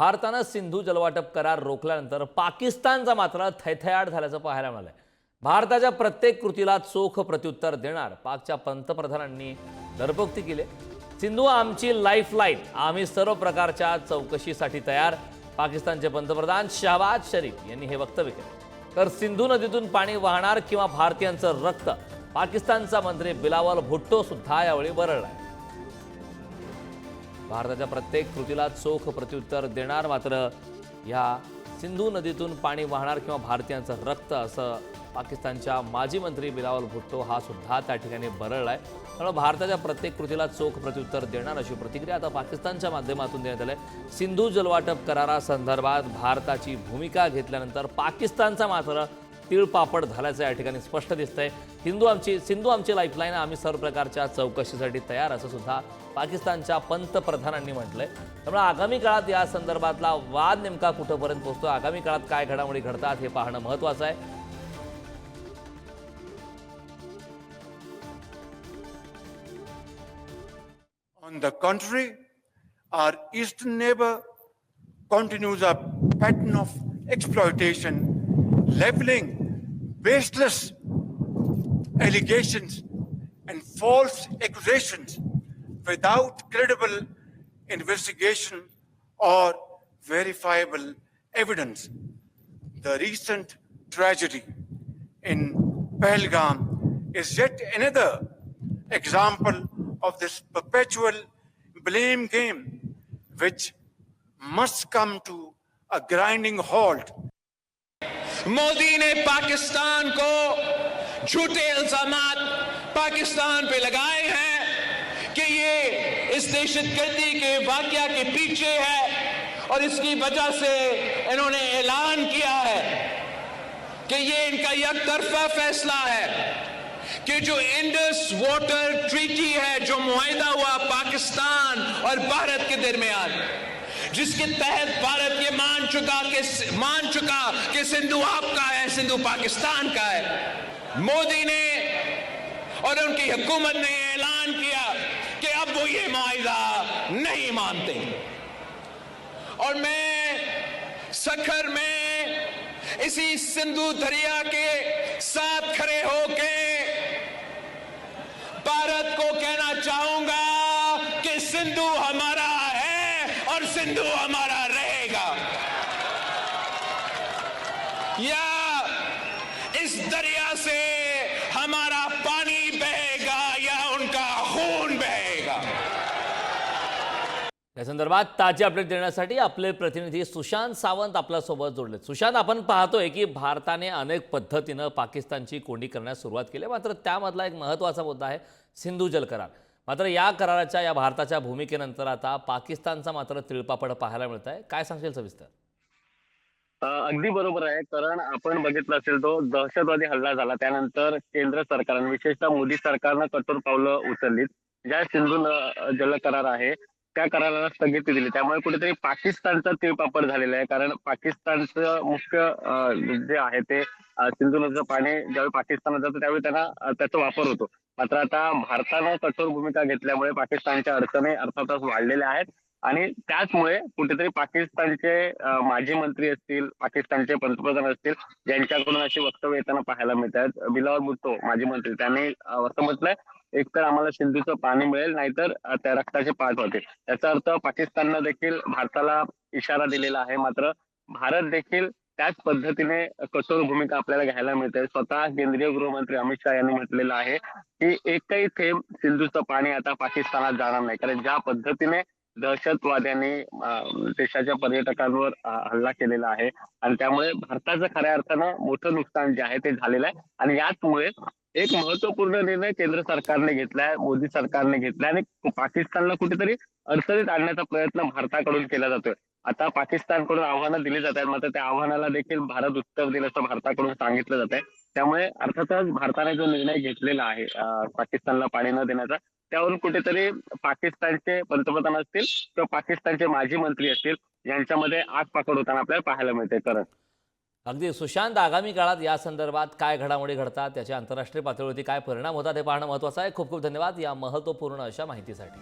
भारतानं सिंधू जलवाटप करार रोखल्यानंतर पाकिस्तानचा मात्र थैथयाट झाल्याचं पाहायला मिळालंय. भारताच्या प्रत्येक कृतीला चोख प्रत्युत्तर देणार पाकच्या पंतप्रधानांनी दरपोक्ती केली. सिंधू आमची लाईफ लाईन आम्ही सर्व प्रकारच्या चौकशीसाठी तयार. पाकिस्तानचे पंतप्रधान शहबाज शरीफ यांनी हे वक्तव्य केलं. तर सिंधू नदीतून पाणी वाहणार किंवा भारतीयांचं रक्त पाकिस्तानचा मंत्री बिलावल भुट्टो सुद्धा यावेळी बरळला भारताच्या प्रत्येक कृतीला चोख प्रत्युत्तर देणार मात्र ह्या सिंधू नदीतून पाणी वाहणार किंवा भारतीयांचं रक्त असं पाकिस्तानच्या माजी मंत्री बिलावल भुट्टो हा सुद्धा त्या ठिकाणी बरळलाय त्यामुळे भारताच्या प्रत्येक कृतीला चोख प्रत्युत्तर देणार अशी प्रतिक्रिया आता पाकिस्तानच्या माध्यमातून देण्यात आली आहे. सिंधू जलवाटप करारासंदर्भात भारताची भूमिका घेतल्यानंतर पाकिस्तानचा मात्र तिळपापड झाल्याचं या ठिकाणी स्पष्ट दिसतंय. हिंदू आमची सिंधू आमची लाईफलाईन आम्ही सर्व प्रकारच्या चौकशीसाठी तयार असं सुद्धा पाकिस्तानच्या पंतप्रधानांनी म्हटलंय. त्यामुळे आगामी काळात या संदर्भातला वाद नेमका कुठंपर्यंत पोहोचतो आगामी काळात काय घडामोडी घडतात हे पाहणं महत्वाचं आहे. On the contrary, our eastern neighbor continues a pattern of exploitation, leveling baseless allegations and false accusations without credible investigation or verifiable evidence. The recent tragedy in Pahalgam is yet another example of this perpetual blame game which must come to a grinding halt Modi ने पाकिस्तान को झूठे इल्जामात पाकिस्तान पे लगाए हैं कि ये इस दहशतगर्दी के वाकया के पीछे है और इसकी वजह से इन्होंने ऐलान किया है कि ये इनका एक तरफा फैसला है कि जो इंडस वाटर ट्रीटी है जो मुआहदा हुआ पाकिस्तान और भारत के दरमियान जिसके तहत भारत ये मान चुका कि मान चुका कि सिंधु आपका है, सिंधु पाकिस्तान का है। मोदी ने और उनकी हुकूमत ने ऐलान किया कि अब वो ये माहिदा नहीं मानते। और मैं सखर में इसी सिंधु दरिया के साथ खड़े होके भारत को कहना चाहूँगा कि सिंधु हमारा और सिंधु हमारा रहेगा या इस दरिया से हमारा पानी बहेगा या उनका खून बहेगा या संदर्भात ताजी अपडेट देण्यासाठी आपले प्रतिनिधी सुशांत सावंत आपल्यासोबत जोडले सुशांत आपण पाहतोय की भारताने अनेक पद्धतीनं पाकिस्तानची कोंडी करण्यास सुरुवात केली मात्र त्यामधला एक महत्त्वाचा मुद्दा आहे सिंधू जल करार मात्र या कराराच्या या भारताच्या भूमिकेनंतर आता पाकिस्तानचा मात्र तिळपापड पाहायला मिळत आहे काय सांगशील सविस्तर? अगदी बरोबर आहे. कारण आपण बघितलं असेल तो दहशतवादी हल्ला झाला. त्यानंतर केंद्र सरकारने विशेषतः मोदी सरकारनं कठोर पावलं उचललीत. ज्या सिंधू जल करार आहे त्या कराराला स्थगिती दिली. त्यामुळे कुठेतरी पाकिस्तानचा तिळपापड झालेला आहे. कारण पाकिस्तानचं मुख्य जे आहे ते सिंधू नदीचं पाणी ज्यावेळी पाकिस्तानात जातं त्यावेळी त्यांना त्याचा वापर होतो. मात्र आता भारतानं कठोर भूमिका घेतल्यामुळे पाकिस्तानच्या अडचणी अर्थातच वाढलेल्या आहेत. आणि त्याचमुळे कुठेतरी पाकिस्तानचे माजी मंत्री असतील पाकिस्तानचे पंतप्रधान असतील ज्यांच्याकडून अशी वक्तव्य येताना पाहायला मिळतात. बिलावर बिलावल भुट्टो माजी मंत्री त्यांनी असं म्हटलंय एकतर आम्हाला सिंधूचं पाणी मिळेल नाहीतर त्या रक्ताचे पाठ होते याचा अर्थ पाकिस्ताननं देखील भारताला इशारा दिलेला आहे मात्र भारत देखील त्याच पद्धतीने कठोर भूमिका आपल्याला घ्यायला मिळते. स्वतः केंद्रीय गृहमंत्री अमित शहा यांनी म्हटलेलं आहे की एकही थेंब सिंधूचं पाणी आता पाकिस्तानात जाणार नाही. कारण ज्या पद्धतीने दहशतवाद्यांनी अं, देशाच्या पर्यटकांवर हल्ला केलेला आहे. आणि त्यामुळे भारताचं खऱ्या अर्थानं मोठं नुकसान जे आहे ते झालेलं आहे. आणि याचमुळे एक महत्त्वपूर्ण निर्णय केंद्र सरकारने घेतलाय मोदी सरकारने घेतलाय आणि पाकिस्तानला कुठेतरी अडचणीत आणण्याचा प्रयत्न भारताकडून केला जातोय. आता पाकिस्तानकडून आव्हानं दिली जात आहेत मात्र त्या आव्हानाला देखील भारत उत्तर देईल असं भारताकडून सांगितलं जात आहे. त्यामुळे अर्थातच भारताने जो निर्णय घेतलेला आहे पाकिस्तानला पाणी न देण्याचा त्यावरून कुठेतरी पाकिस्तानचे पंतप्रधान असतील किंवा पाकिस्तानचे माजी मंत्री असतील यांच्यामध्ये आग पाकड होताना आपल्याला पाहायला मिळते करण अगदी सुशांत आगामी काळात या संदर्भात काय घडामोडी घडतात त्याच्या आंतरराष्ट्रीय पातळीवरती काय परिणाम होतात हे पाहणं महत्वाचं आहे. खूप खूप धन्यवाद या महत्त्वपूर्ण अशा माहितीसाठी.